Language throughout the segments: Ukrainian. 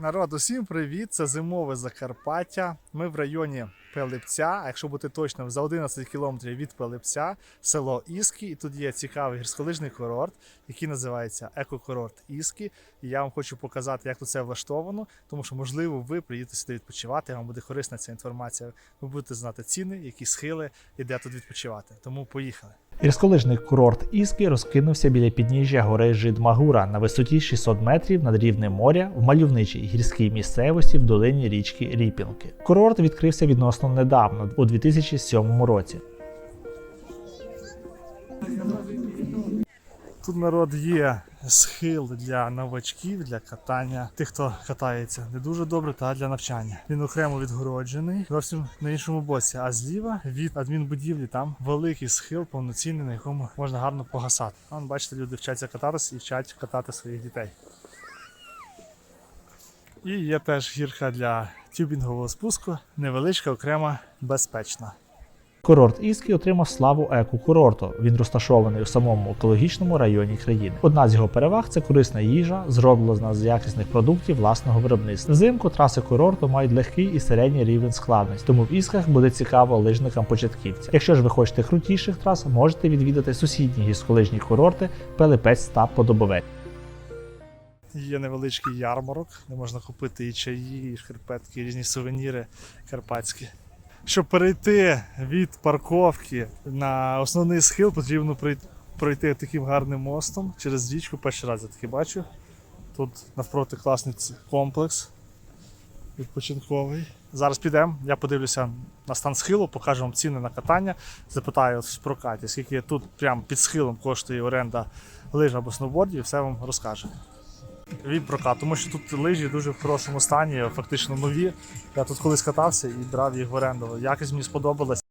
Народ, усім привіт! Це зимове Закарпаття. Ми в районі Пелипця. А якщо бути точним, за 11 кілометрів від Пелипця, село Іски. І тут є цікавий гірськолижний курорт, який називається Екокурорт Іски. І я вам хочу показати, як тут це влаштовано, тому що, можливо, ви приїдете сюди відпочивати. Вам буде корисна ця інформація. Ви будете знати ціни, які схили і де тут відпочивати. Тому поїхали. Гірськолижний курорт Іски розкинувся біля підніжжя гори Жидмагура на висоті 600 метрів над рівнем моря в мальовничій гірській місцевості в долині річки Ріпінки. Курорт відкрився відносно недавно, у 2007 році. Тут народ є схил для новачків, для катання. Тих, хто катається не дуже добре, та для навчання. Він окремо відгороджений, зовсім на іншому боці. А зліва від адмінбудівлі там великий схил, повноцінний, на якому можна гарно погасати. Вон, бачите, люди вчаться кататися і вчать катати своїх дітей. І є теж гірка для тюбінгового спуску, невеличка, окрема, безпечна. Курорт Іски отримав славу еко-курорту. Він розташований у самому екологічному районі країни. Одна з його переваг це корисна їжа, зроблена з якісних продуктів власного виробництва. Взимку траси курорту мають легкий і середній рівень складності, тому в ісках буде цікаво лижникам початківцям. Якщо ж ви хочете крутіших трас, можете відвідати сусідні гірськолижні курорти Пелепець та Подобовець. Є невеличкий ярмарок, де можна купити і чаї, і шкарпетки, і різні сувеніри карпатські. Щоб перейти від парковки на основний схил, потрібно пройти таким гарним мостом через річку. Перший раз я таки бачу. Тут навпроти класний комплекс відпочинковий. Зараз підемо, я подивлюся на стан схилу, покажу вам ціни на катання. Запитаю в прокаті, скільки тут прямо під схилом коштує оренда лиж або сноубордів, і все вам розкаже від прокату, тому що тут лижі дуже в хорошому стані, фактично нові. Я тут колись катався і брав їх в оренду. Якось мені сподобалось.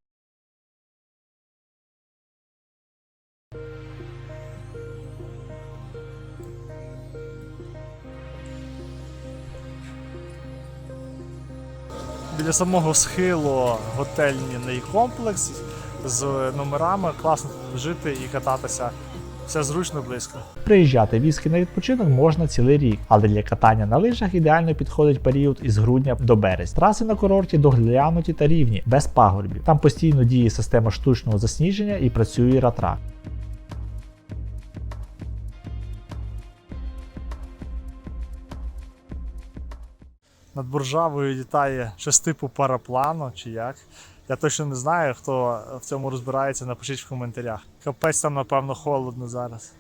Біля самого схилу готельний комплекс з номерами. Класно жити і кататися. Все зручно близько. Приїжджати в Іски на відпочинок можна цілий рік, але для катання на лижах ідеально підходить період із грудня до березня. Траси на курорті доглянуті та рівні, без пагорбів. Там постійно діє система штучного засніження і працює ратрак. Над Буржавою літає щось типу параплану чи як. Я точно не знаю, хто в цьому розбирається, напишіть в коментарях. Капець там, напевно, холодно зараз.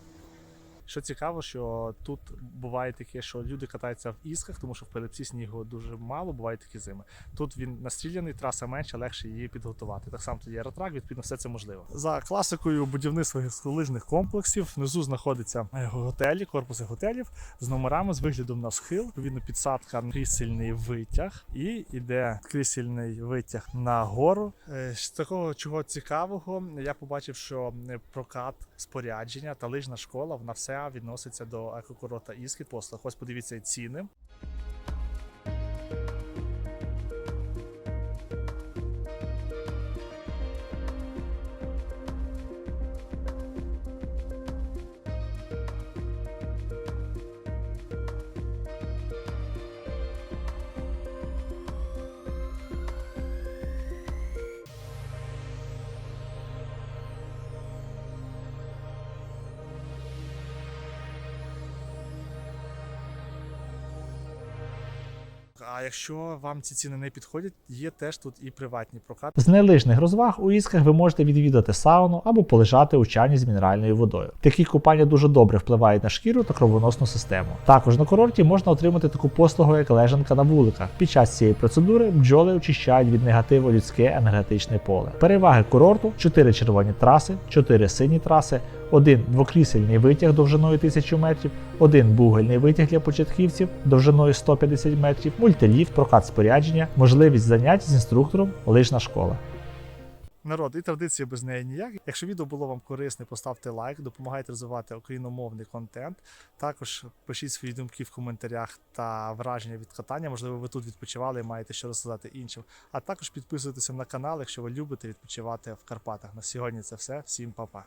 Що цікаво, що тут буває таке, що люди катаються в ісках, тому що в Пилипці снігу дуже мало, бувають такі зими. Тут він настріляний, траса менша, легше її підготувати. Так само тут є ретрак, відповідно, все це можливо. За класикою будівництва гірськолижних комплексів внизу знаходяться е, готелі, корпуси готелів з номерами з виглядом на схил. Відповідно, підсадка крісельний витяг і іде крісельний витяг на гору. Е, З такого чого цікавого, я побачив, що е, прокат спорядження та лижна школа вона вся відноситься до екокурота Іски послуг. Ось подивіться ціни. А якщо вам ці ціни не підходять, є теж тут і приватні прокати. З нелижних розваг у Ісках ви можете відвідати сауну або полежати у чані з мінеральною водою. Такі купання дуже добре впливають на шкіру та кровоносну систему. Також на курорті можна отримати таку послугу, як лежанка на вуликах. Під час цієї процедури бджоли очищають від негативу людське енергетичне поле. Переваги курорту: 4 червоні траси, 4 сині траси, один двокрісельний витяг довжиною 1000 метрів, один бугельний витяг для початківців довжиною 150 метрів, мультиліфт, прокат спорядження, можливість занять з інструктором, лижна школа. Народ, і традиції без неї ніяк. Якщо відео було вам корисне, поставте лайк, допомагайте розвивати україномовний контент. Також пишіть свої думки в коментарях та враження від катання. Можливо, ви тут відпочивали і маєте що розказати іншим. А також підписуйтеся на канал, якщо ви любите відпочивати в Карпатах. На сьогодні це все. Всім па-па.